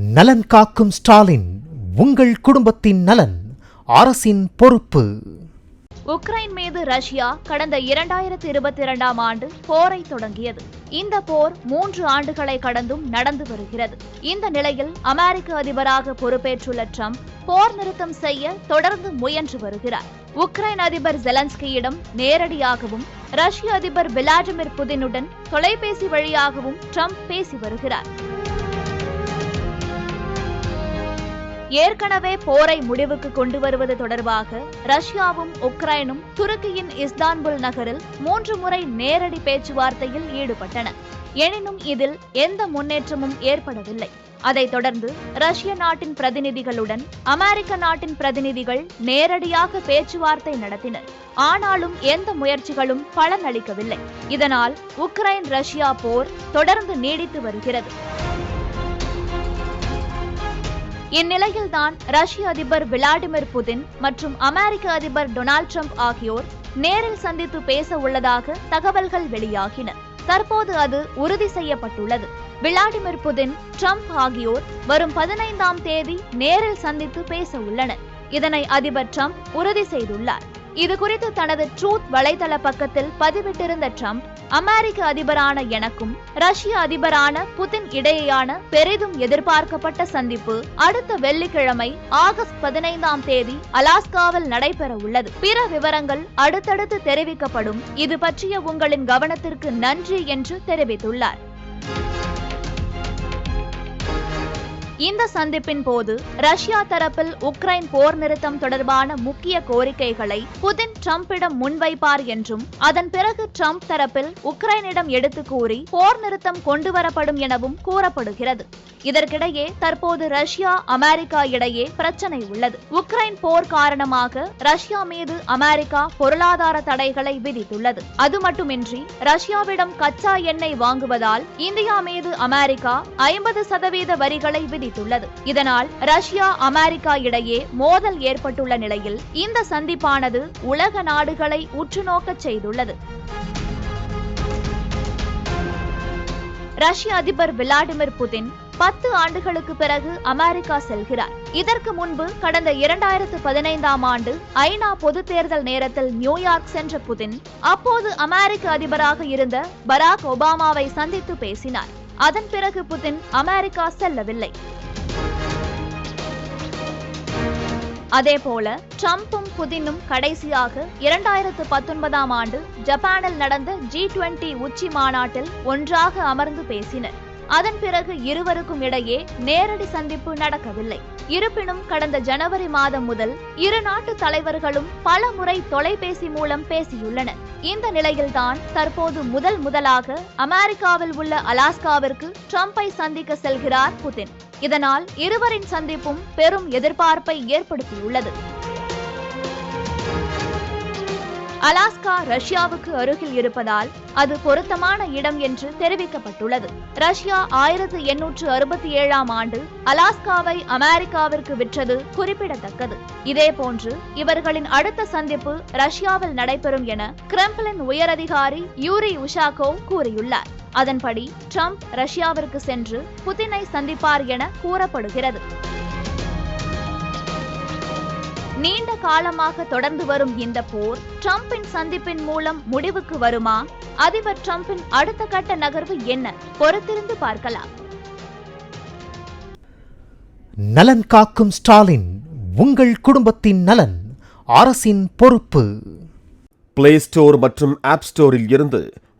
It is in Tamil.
நலன் காக்கும் ஸ்டாலின் உங்கள் குடும்பத்தின் நலன் அரசின் பொறுப்பு. உக்ரைன் மீது ரஷ்யா கடந்த இரண்டாயிரத்தி இருபத்தி இரண்டாம் ஆண்டு போரை தொடங்கியது. இந்த போர் மூன்று ஆண்டுகளை கடந்தும் நடந்து வருகிறது. இந்த நிலையில் அமெரிக்க அதிபராக பொறுப்பேற்றுள்ள ட்ரம்ப் போர் நிறுத்தம் செய்ய தொடர்ந்து முயன்று வருகிறார். உக்ரைன் அதிபர் ஜெலன்ஸ்கியிடம் நேரடியாகவும் ரஷ்ய அதிபர் விளாடிமிர் புதினுடன் தொலைபேசி வழியாகவும் ட்ரம்ப் பேசி வருகிறார். ஏற்கனவே போரை முடிவுக்கு கொண்டு வருவது தொடர்பாக ரஷ்யாவும் உக்ரைனும் துருக்கியின் இஸ்தான்புல் நகரில் மூன்று முறை நேரடி பேச்சுவார்த்தையில் ஈடுபட்டன. எனினும் இதில் எந்த முன்னேற்றமும் ஏற்படவில்லை. அதைத் தொடர்ந்து ரஷ்ய நாட்டின் பிரதிநிதிகளுடன் அமெரிக்க நாட்டின் பிரதிநிதிகள் நேரடியாக பேச்சுவார்த்தை நடத்தினர். ஆனாலும் எந்த முயற்சிகளும் பலனளிக்கவில்லை. இதனால் உக்ரைன் ரஷ்யா போர் தொடர்ந்து நீடித்து வருகிறது. இந்நிலையில்தான் ரஷ்ய அதிபர் விளாடிமிர் புதின் மற்றும் அமெரிக்க அதிபர் டொனால்ட் ட்ரம்ப் ஆகியோர் நேரில் சந்தித்து பேச உள்ளதாக தகவல்கள் வெளியாகின. தற்போது அது உறுதி செய்யப்பட்டுள்ளது. விளாடிமிர் புதின் ட்ரம்ப் ஆகியோர் வரும் பதினைந்தாம் தேதி நேரில் சந்தித்து பேச உள்ளனர். இதனை அதிபர் ட்ரம்ப் உறுதி செய்துள்ளார். இது குறித்து தனது ட்ரூத் வலைதள பக்கத்தில் பதிவிட்டிருந்த ட்ரம்ப் அமெரிக்க அதிபரான எனக்கும் ரஷ்ய அதிபரான புதின் இடையேயான பெரிதும் எதிர்பார்க்கப்பட்ட சந்திப்பு அடுத்த வெள்ளிக்கிழமை ஆகஸ்ட் பதினைந்தாம் தேதி அலாஸ்காவில் நடைபெற உள்ளது. பிற விவரங்கள் அடுத்தடுத்து தெரிவிக்கப்படும். இது பற்றிய உங்களின் கவனத்திற்கு நன்றி என்று தெரிவித்துள்ளார். இந்த சந்திப்பின் போது ரஷ்யா தரப்பில் உக்ரைன் போர் நிறுத்தம் தொடர்பான முக்கிய கோரிக்கைகளை புதின் ட்ரம்பிடம் முன்வைப்பார் என்றும் அதன் பிறகு ட்ரம்ப் தரப்பில் உக்ரைனிடம் எடுத்து கூறி போர் நிறுத்தம் கொண்டுவரப்படும் எனவும் கூறப்படுகிறது. இதற்கிடையே தற்போது ரஷ்யா அமெரிக்கா இடையே பிரச்சனை உள்ளது. உக்ரைன் போர் காரணமாக ரஷ்யா மீது அமெரிக்கா பொருளாதார தடைகளை விதித்துள்ளது. அது மட்டுமின்றி ரஷ்யாவிடம் கச்சா எண்ணெய் வாங்குவதால் இந்தியா மீது அமெரிக்கா ஐம்பது சதவீத வரிகளை விதி தெரிவித்துள்ளது இதனால் ரஷ்யா அமெரிக்கா இடையே மோதல் ஏற்பட்டுள்ள நிலையில் இந்த சந்திப்பானது உலக நாடுகளை உற்றுநோக்கச் செய்துள்ளது. ரஷ்ய அதிபர் விளாடிமிர் புதின் பத்து ஆண்டுகளுக்கு பிறகு அமெரிக்கா செல்கிறார். இதற்கு முன்பு கடந்த இரண்டாயிரத்து பதினைந்தாம் ஆண்டு ஐநா பொது தேர்தல் நேரத்தில் நியூயார்க் சென்ற புதின் அப்போது அமெரிக்க அதிபராக இருந்த பராக் ஒபாமாவை சந்தித்து பேசினார். அதன் பிறகு புதின் அமெரிக்கா செல்லவில்லை. அதேபோல ட்ரம்பும் புதினும் கடைசியாக இரண்டாயிரத்து பத்தொன்பதாம் ஆண்டு ஜப்பானில் நடந்த ஜி டுவெண்டி உச்சி மாநாட்டில் ஒன்றாக அமர்ந்து பேசினர். அதன் பிறகு இருவருக்கும் இடையே நேரடி சந்திப்பு நடக்கவில்லை. இருப்பினும் கடந்த ஜனவரி மாதம் முதல் இரு நாட்டு தலைவர்களும் பல முறை தொலைபேசி மூலம் பேசியுள்ளனர். இந்த நிலையில்தான் தற்போது முதல் முதலாக அமெரிக்காவில் உள்ள அலாஸ்காவிற்கு ட்ரம்ப்பை சந்திக்க செல்கிறார் புதின். இதனால் இருவரின் சந்திப்பும் பெரும் எதிர்பார்ப்பை ஏற்படுத்தியுள்ளது. அலாஸ்கா ரஷ்யாவுக்கு அருகில் இருப்பதால் அது பொருத்தமான இடம் என்று தெரிவிக்கப்பட்டுள்ளது. ரஷ்யா ஆயிரத்து எண்ணூற்று அறுபத்தி ஏழாம் ஆண்டு அலாஸ்காவை அமெரிக்காவிற்கு விற்றது குறிப்பிடத்தக்கது. இதேபோன்று இவர்களின் அடுத்த சந்திப்பு ரஷ்யாவில் நடைபெறும் என கிரெம்ளின் உயரதிகாரி யூரி உஷாகோ கூறியுள்ளார். அதன்படி ட்ரம்ப் ரஷ்யாவிற்கு சென்று புதினை சந்திப்பார் என கூறப்படுகிறது. நீண்ட காலமாக தொடர்ந்து வரும் இந்த போர் ட்ரம்பின் சந்திப்பின் மூலம் முடிவுக்கு வருமா? அதிபர் ட்ரம்பின் அடுத்த கட்ட நகர்வு என்ன? பொறுத்திருந்து பார்க்கலாம். நலன் காக்கும் ஸ்டாலின் உங்கள் குடும்பத்தின் நலன் அரசின் பொறுப்பு. பிளே ஸ்டோர் மற்றும் ஆப் ஸ்டோரில் இருந்து